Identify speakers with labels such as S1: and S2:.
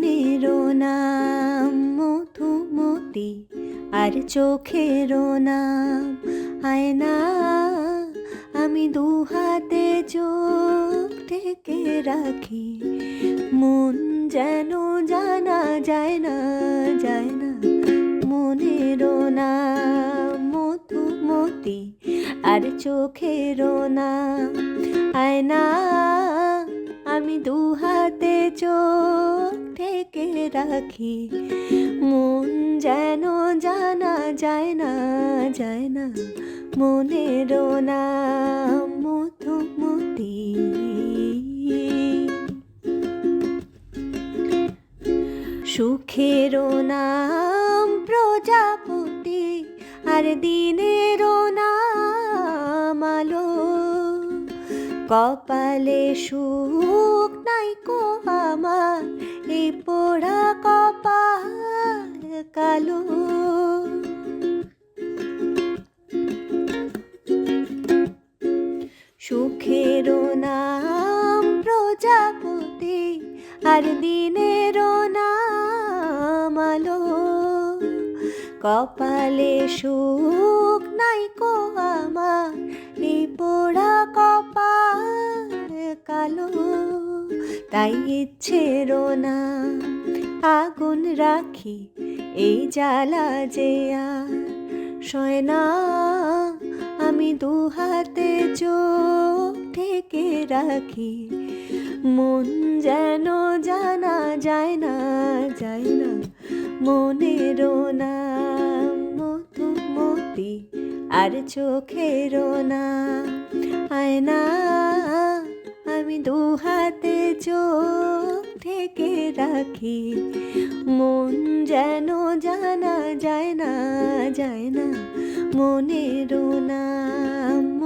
S1: কানের নাম, মধুমতি আর চোখের নাম। আয়না, আমি দু হাতে চোখ ঠেকে রাখি। মন যেন জানা যায় না যায় না। মনের নাম, মধুমতি আর চোখেরও নাম। আয়না, আমি দু হাতে চোখ রাখি। মন যেন জানা যায় না যায় না। মনের নাম মধুমতি। সুখের নাম প্রজাপতি, আর দিনের নাম আলো। কপালে সুখ নাই কো আমার এই পোড়া সুখের নাম প্রজাপতি আর দিনের নাম আলো। কপালে সুখ নাই কো আমার পোড়া কপাল কালো। তাই ইচ্ছের না আগুন রাখি, এই জ্বালা যে আর সয় না। আমি দু হাতে চোখ ঢেকে রাখি। মন যেন জানা যায় না যায় না। মনের নাম মধুমতি, আর চোখের নাম আয়না। আমি দু হাতে চোখ ঢেকে রাখি। মন যেন জানা যায় না যায় না মনের নাম।